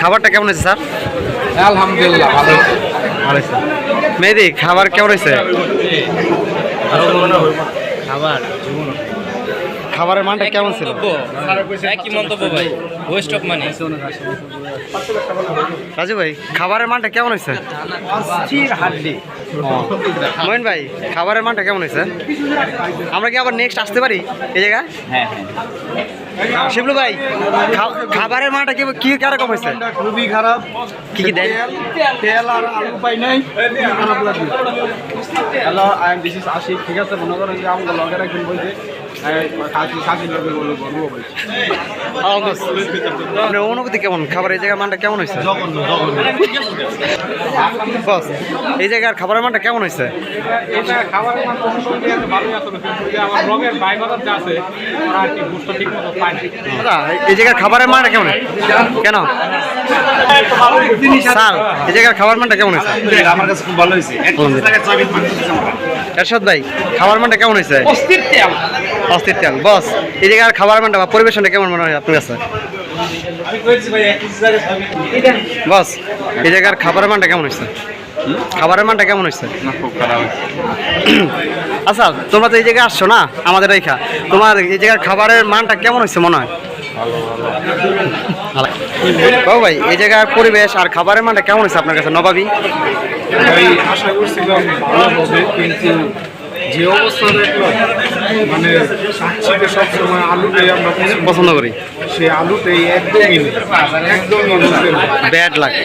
খাবারটা কেমন হয়েছে স্যার? আলহামদুলিল্লাহ ভালো। হয়েছে। ভালো হয়েছে। মেহেদি খাবার কেমন হয়েছে? খাবার খাবারের মানটা কেমন ছিল? একই মন্তব্য ভাই। ওয়েস্ট অফ মানি রাজু ভাই খাবারের মানটা কেমন হয়েছে? মোহন ভাই খাবারের মানটা কেমন হয়েছে? আমরা কি আবার নেক্সট আসতে পারি এই জায়গা হ্যাঁ শিবলু ভাই খাবারের মানটা কি কি কীরকম হয়েছে? খুবই খারাপ। কি কি দেয়? তেল আর আলু পাই নাই খারাপ লাগে hello I am this is Ashiq ঠিক আছে? মনে করেন যে আমাকে লগের একজন বলছে আপনার অনুভূতি কেমন? খাবার এই জায়গার মানটা কেমন হয়েছে? বস এই জায়গার খাবারের মানটা কেমন হয়েছে। দাদা এই জায়গার খাবারের মানটা কেমন কেন? স্যার এই জায়গার খাবার মানটা কেমন হয়েছে? আমার কাছে খুব ভালো হয়েছে। এরশাদ ভাই খাবার মানটা কেমন হয়েছে? অস্থির তেল বস এই জায়গার খাবার মানটা বা পরিবেশনটা কেমন মনে হয় আপনার কাছে? বস এই জায়গার খাবারের মানটা কেমন হয়েছে? খাবারের মানটা কেমন হয়েছে? আচ্ছা তোমরা তো এই জায়গায় আসছো না আমাদের এইখা তোমার এই জায়গার খাবারের মানটা কেমন হয়েছে মনে হয়। বাবু ভাই এই জায়গার পরিবেশ আর খাবারের মানটা কেমন হয়েছে আপনার কাছে নবাবী? ভাই আশা করছিলাম ভালো হবে কিন্তু যে অবস্থা দেখলাম মানে শীতে সবসময় আলুটাই আমরা পছন্দ করি। সেই আলুটাই একদমই একদম ব্যাড লাগে।